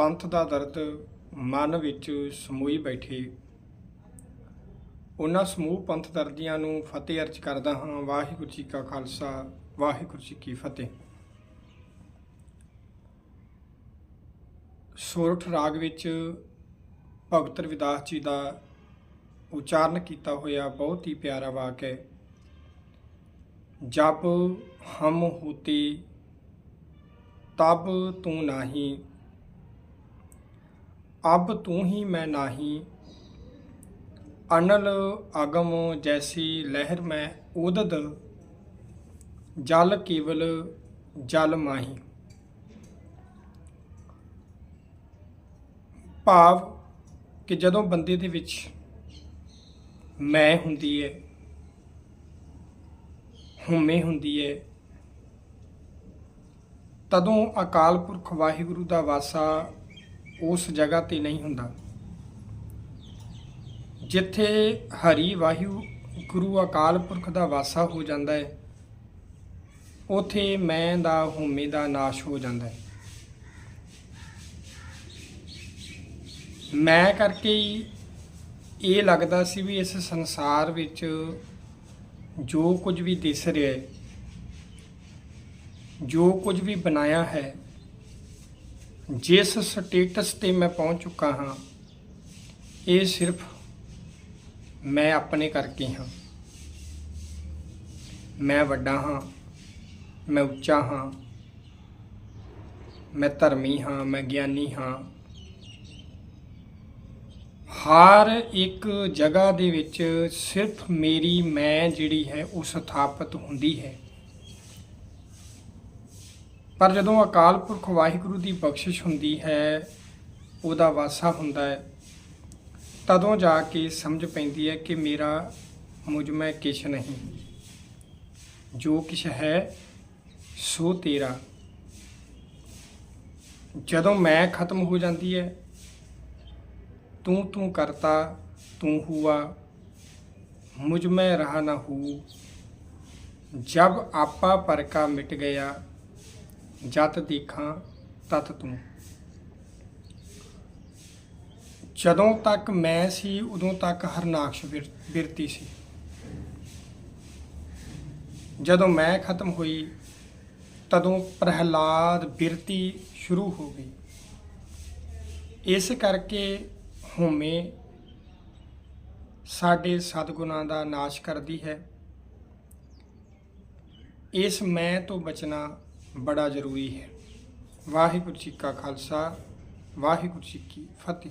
ਪੰਥ ਦਾ ਦਰਦ ਮਨ ਵਿੱਚ ਸਮੂਈ ਬੈਠੇ। ਉਹਨਾਂ ਸਮੂਹ ਪੰਥ ਦਰਦੀਆਂ ਨੂੰ ਫਤਿਹ ਅਰਜ ਕਰਦਾ ਹਾਂ, ਵਾਹਿਗੁਰੂ ਜੀ ਕਾ ਖਾਲਸਾ, ਵਾਹਿਗੁਰੂ ਜੀ ਕੀ ਫਤਿਹ। ਸੋਰਠ ਰਾਗ ਵਿੱਚ ਭਗਤ ਰਵਿਦਾਸ ਜੀ ਦਾ ਉਚਾਰਨ ਕੀਤਾ ਹੋਇਆ ਬਹੁਤ ਹੀ ਪਿਆਰਾ ਵਾਕ ਹੈ। ਜਬ ਹਮ ਹੋਤੇ, ਤਬ ਤੂੰ ਨਹੀਂ ਅਬ ਤੂੰ ਹੀ ਮੈਂ ਨਹੀਂ। ਅਨਲ ਅਗਮ ਜੈਸੀ ਲਹਿਰ ਮੈਂ ਉਦਦ ਜਲ ਕੇਵਲ ਜਲ ਮਾਹੀ। ਭਾਵ ਕਿ ਜਦੋਂ ਬੰਦੇ ਦੇ ਵਿੱਚ ਮੈਂ ਹੁੰਦੀ ਹੈ ਹਉਮੈ ਹੁੰਦੀ ਹੈ ਤਦੋਂ ਅਕਾਲ ਪੁਰਖ ਵਾਹਿਗੁਰੂ ਦਾ ਵਾਸਾ ਉਸ ਜਗ੍ਹਾ ਤੇ ਨਹੀਂ ਹੁੰਦਾ। ਜਿੱਥੇ ਹਰੀ ਵਾਹਿੂ ਗੁਰੂ ਅਕਾਲ ਪੁਰਖ ਦਾ ਵਾਸਾ ਹੋ ਜਾਂਦਾ ਹੈ, ਉਥੇ ਮੈਂ ਦਾ ਹਉਮੈ ਦਾ ਨਾਸ਼ ਹੋ ਜਾਂਦਾ ਹੈ। ਮੈਂ ਕਰਕੇ ਹੀ ਇਹ ਲੱਗਦਾ ਸੀ ਵੀ ਇਸ ਸੰਸਾਰ ਵਿੱਚ ਜੋ ਕੁਝ ਵੀ ਦਿਸ ਰਿਹਾ ਹੈ, ਜੋ ਕੁਝ ਵੀ ਬਣਾਇਆ ਹੈ ਜਿਸ ਸਟੇਟਸ ਤੇ ਮੈਂ ਪਹੁੰਚ ਚੁੱਕਾ ਹਾਂ, ਇਹ ਸਿਰਫ ਮੈਂ ਆਪਣੇ ਕਰਕੇ ਹਾਂ। ਮੈਂ ਵੱਡਾ ਹਾਂ, ਮੈਂ ਉੱਚਾ ਹਾਂ, ਮੈਂ ਧਰਮੀ ਹਾਂ, ਮੈਂ ਗਿਆਨੀ ਹਾਂ। ਹਰ ਇੱਕ ਜਗ੍ਹਾ ਦੇ ਵਿੱਚ ਸਿਰਫ ਮੇਰੀ ਮੈਂ ਜਿਹੜੀ ਹੈ, ਉਹ ਸਥਾਪਿਤ ਹੁੰਦੀ ਹੈ। ਪਰ ਜਦੋਂ ਅਕਾਲ ਪੁਰਖ ਵਾਹਿਗੁਰੂ ਦੀ ਬਖਸ਼ਿਸ਼ ਹੁੰਦੀ ਹੈ, ਉਹਦਾ ਵਾਸਾ ਹੁੰਦਾ ਹੈ। ਤਦੋਂ ਜਾ ਕੇ ਸਮਝ ਪੈਂਦੀ ਹੈ ਕਿ ਮੇਰਾ ਮੁਝ ਮੈਂ ਕਿਛ ਨਹੀਂ। ਜੋ ਕਿਛ ਹੈ, ਸੋ ਤੇਰਾ। ਜਦੋਂ ਮੈਂ ਖਤਮ ਹੋ ਜਾਂਦੀ ਹੈ, ਤੂੰ ਤੂੰ ਕਰਤਾ, ਤੂੰ ਹੁਆ। ਮੁਝ ਮੈਂ ਰਹਾ ਨਾ ਹੂ। ਜਬ ਆਪਾ ਪਰਕਾ ਮਿਟ ਗਿਆ ਜਤ ਦੇਖਾਂ ਤਤ ਤੂੰ। ਜਦੋਂ ਤੱਕ ਮੈਂ ਸੀ, ਉਦੋਂ ਤੱਕ ਹਰਨਾਕਸ਼ ਬਿਰ- ਬਿਰਤੀ ਸੀ। ਜਦੋਂ ਮੈਂ ਖਤਮ ਹੋਈ, ਤਦੋਂ ਪ੍ਰਹਿਲਾਦ ਬਿਰਤੀ ਸ਼ੁਰੂ ਹੋ ਗਈ। ਇਸ ਕਰਕੇ ਹਉਮੈ ਸਾਡੇ ਸਤਗੁਣਾਂ ਦਾ ਨਾਸ਼ ਕਰਦੀ ਹੈ। ਇਸ ਮੈਂ ਤੋਂ ਬਚਣਾ ਬੜਾ ਜ਼ਰੂਰੀ ਹੈ। ਵਾਹਿਗੁਰੂ ਜੀ ਕਾ ਖਾਲਸਾ ਵਾਹਿਗੁਰੂ ਜੀ ਕੀ ਫਤਿਹ।